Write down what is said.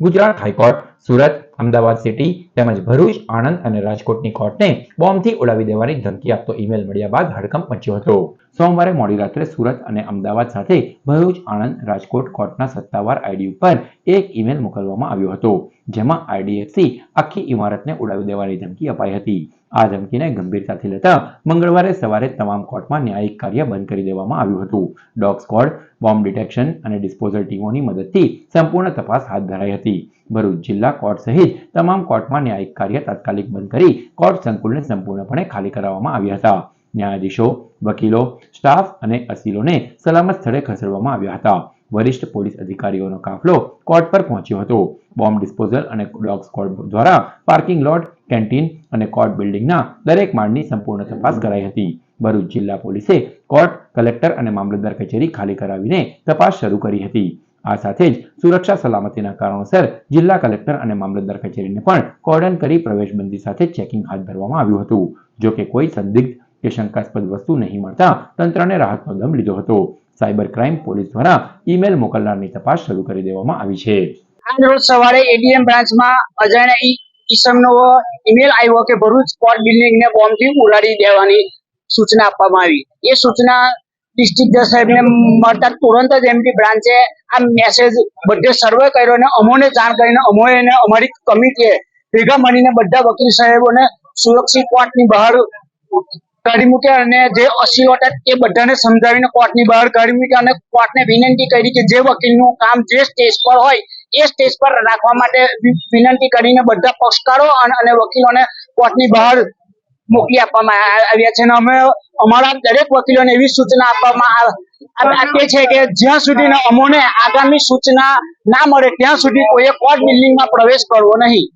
Gujarat high court Surat, Ahmedabad city તેમજ ભરૂચ, આણંદ અને રાજકોટની કોર્ટને બોમ્બથી ઉડાવી દેવાની ધમકી આપતો ઈમેલ મળ્યા બાદ હડકંપ મચ્યો હતો. સોમવારે મોડી રાત્રે સુરત અને અમદાવાદ સાથે ભરૂચ, આણંદ, રાજકોટ કોર્ટના સત્તાવાર આઈડી ઉપર એક ઈમેલ મોકલવામાં આવ્યો હતો, જેમાં આઈડીએફસી આખી ઇમારતને ઉડાવી દેવાની ધમકી અપાઈ હતી. આ ધમકીને ગંભીરતાથી લેતા મંગળવારે સવારે તમામ કોર્ટમાં ન્યાયિક કાર્ય બંધ કરી દેવામાં આવ્યું હતું. ડોગ સ્કોડ બોમ્બ ડિટેક્શન અને ડિસ્પોઝલ ટીમોની મદદથી સંપૂર્ણ તપાસ હાથ ધરાઈ હતી. ભરૂચ જિલ્લા કોર્ટ સહિત તમામ કોર્ટમાં ન્યાયિક કાર્ય તાત્કાલિક બંધ કરી કોર્ટ સંકુલને સંપૂર્ણપણે ખાલી કરાવવામાં આવ્યા હતા. ન્યાયાધીશો, વકીલો, સ્ટાફ અને અસીલોને સલામત સ્થળે ખસેડવામાં આવ્યા હતા. વરિષ્ઠ પોલીસ અધિકારીઓનો કાફલો કોર્ટ પર પહોંચ્યો હતો. બોમ્બ ડિસ્પોઝલ અને ડોગ સ્કોડ દ્વારા પાર્કિંગ લોટ, કેન્ટીન અને કોર્ટ બિલ્ડિંગના દરેક માળની સંપૂર્ણ તપાસ કરાઈ હતી. ભરૂચ જિલ્લા પોલીસે કોર્ટ, કલેક્ટર અને મામલતદાર કચેરી ખાલી કરાવીને તપાસ શરૂ કરી હતી. આ સાથે જ સુરક્ષા સલામતીના કારણોસર જિલ્લા કલેક્ટર અને મામલતદાર કચેરીને પણ કોર્ડન કરી પ્રવેશબંધી સાથે ચેકિંગ હાથ ધરવામાં આવ્યું હતું. જો કે કોઈ સંદિગ્ધ કે શંકાસ્પદ વસ્તુ નહીં મળતા તંત્રને રાહતનો દમ લીધો હતો. સાયબર ક્રાઇમ પોલીસ દ્વારા ઈમેલ મોકલનારની તપાસ શરૂ કરી દેવામાં આવી છે. આજ રોજ સવારે એડીએમ બ્રાન્ચમાં અજાણ્યા ઈસમનો ઈમેલ આવ્યો કે ભરૂચ કોર્ટ બિલ્ડિંગને બોમ્બથી ઉડાડી દેવાની સૂચના આપવામાં આવી. એ સૂચના ડિસ્ટ્રિક્ટ જજ સાહેબને મળતા તુરંત જ એમની બ્રાન્ચે આ મેસેજ બધે સર્વે કર્યો અને અમોને જાણ કરીને અમોએ અમારી કમિટીએ ભેગા મળીને બધા વકીલ સાહેબોને સુરક્ષિત કોર્ટની બહાર કાઢી મૂક્યા અને જે હતા એ બધાને સમજાવીને કોર્ટની બહાર કાઢી મૂક્યા અને કોર્ટને વિનંતી કરી કે જે વકીલનું કામ જે સ્ટેજ પર હોય એ સ્ટેજ પર રાખવા માટે વિનંતી કરીને બધા પક્ષકારો અને વકીલોને કોર્ટની બહાર મોકલી આપવામાં આવ્યા છે. અને અમે અમારા દરેક વકીલોને એવી સૂચના આપવામાં આપીએ છે કે જ્યાં સુધી અમોને આગામી સૂચના ના મળે, ત્યાં સુધી કોઈએ કોર્ટ બિલ્ડિંગમાં પ્રવેશ કરવો નહીં.